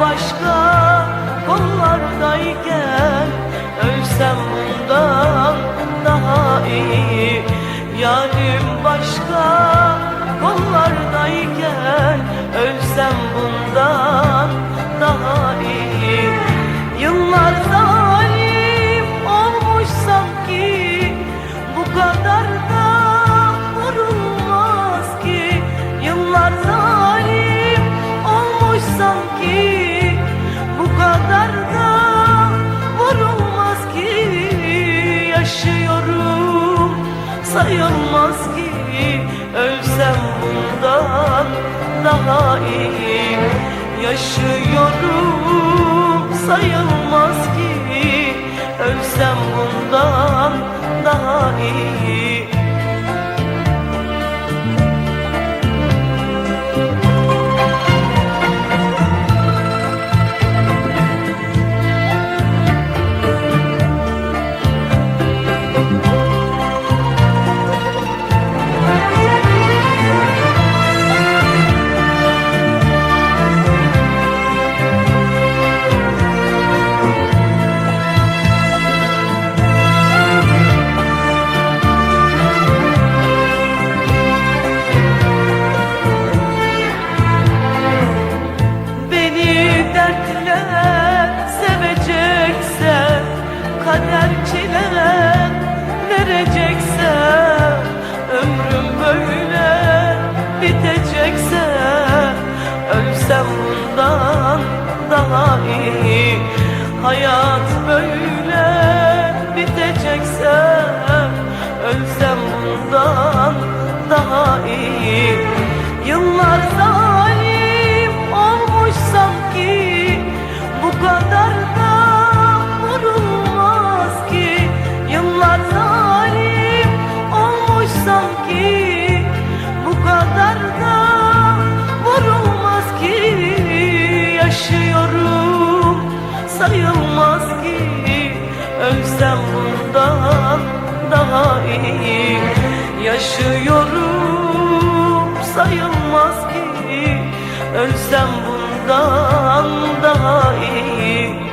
başka kollardayken Ölsem bundan daha iyi. Yarim başka kollardayken Ölsem bundan sayılmaz ki. Ölsem bundan daha iyi. Yaşıyorum sayılmaz ki. Ölsem bundan daha iyi. hayal sayılmaz ki. Ölsem bundan daha iyi. Yaşıyorum sayılmaz ki. Ölsem bundan daha iyi.